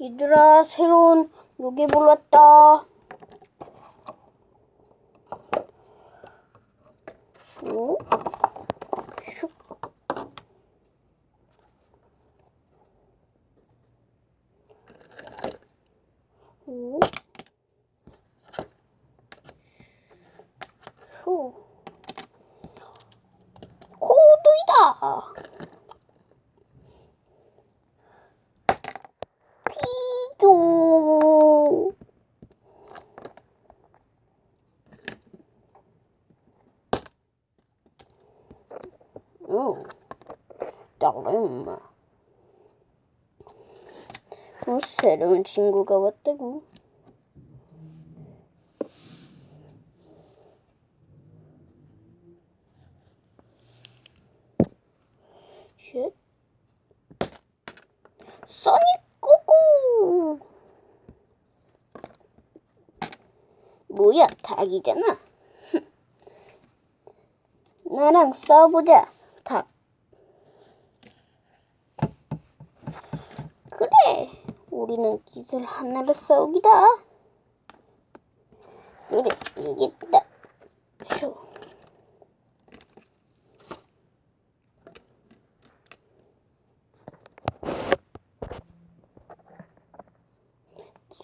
얘들아, 새로운 요괴볼 왔다. 오, 슉. 오. 슈. 코드이다. 피조. 오, 다른 어, 새로운 친구가 왔다고. 쉣. 써니 꼬꼬. 뭐야, 닭이잖아. 나랑 싸워보자, 닭. 그래, 우리는 기술 하나로 싸우기다. 그래, 이겼다. 휴.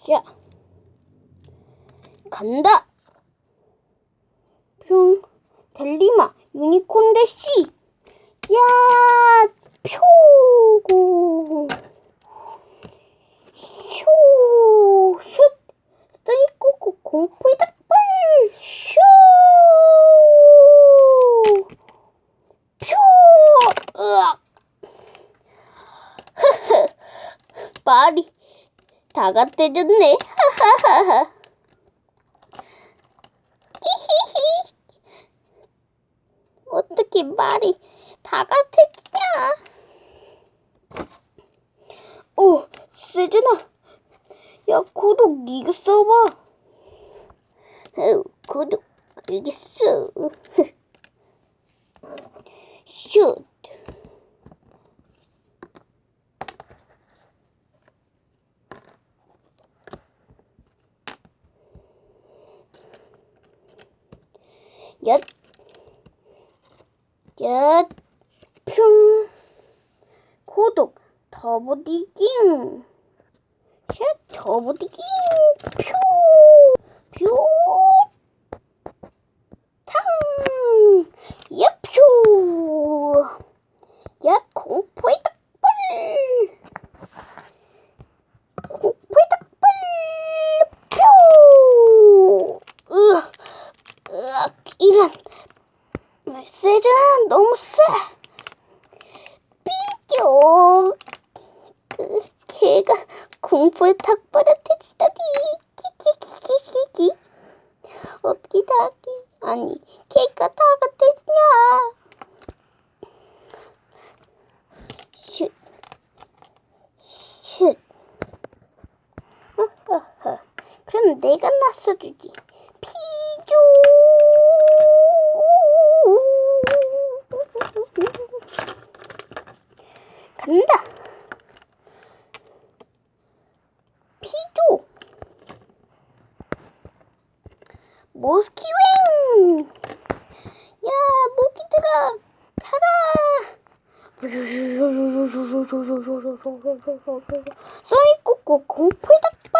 자, 간다. 뿅, 달리마, 유니콘 대시. 야, 표고. 쇼, 슛, 쓰이꼬꼬 공포의 닭발. 쇼, 표, 으악. 말이 다 같아졌네. 하하하하. 어떻게 말이 다 같아지냐? 오, 세준아. 야, 구독 네가 써봐. 어, 구독 알겠어. 슛. 얏, 얏, 슝, 구독, 더보디깅, 샷, 더보디깅, 표, 표, 탕, 얏, 표, 얏, 공포의 닭발, 공포의 닭발, 표, 으, 으악, 이런. 세잖아, 너무 세. 삐쭉. 그, 걔가 공포의 닭발한테 지다니. 키키키키키키. 어떻게 닭이, 아니, 걔가 닭한테 지냐. 슛. 슛. 허허허. 그럼 내가 나서주지. 피 모스키윙. 야, 모기들아, 가라. 써니꼬꼬 공포의 닭발.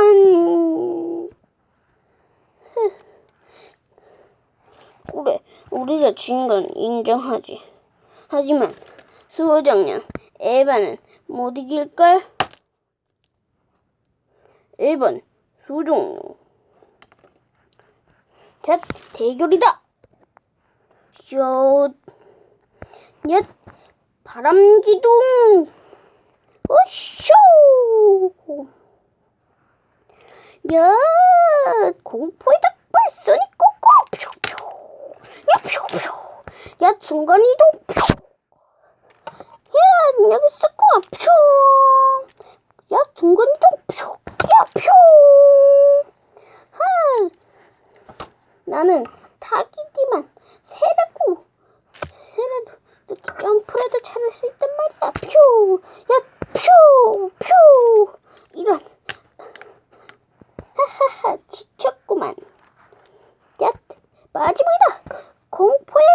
이런. 그래, 우리가 진 건 인정하지. 하지만 수호정령 에바는 못 이길걸? 에반 수종령 자, 대결이다! 슛! 얏! 바람기둥! 어쇼! 야, 공포이다 발소니 꼬꼬 퓨퓨 야 퓨퓨 야 중간이도 퓨. 야 여기 스코어 퓨. 야 중간이동 퓨. 야 퓨. 하. 나는 닭이지만 새라고 새라도 이렇게 점프해도 차를 수 있단 말이야. 퓨. 야 퓨. 지쳤구만. 야, 마지막이다. 공포의.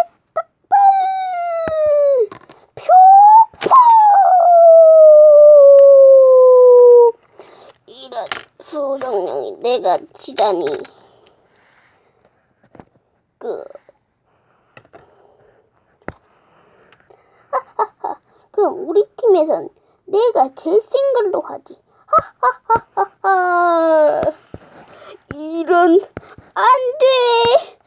퓨, 푸. 이런 수정령이 내가 지다니. 그. 하하하. 그럼 우리 팀에선 내가 제일 센 걸로 하지. 하하하하하. 이런 안 돼.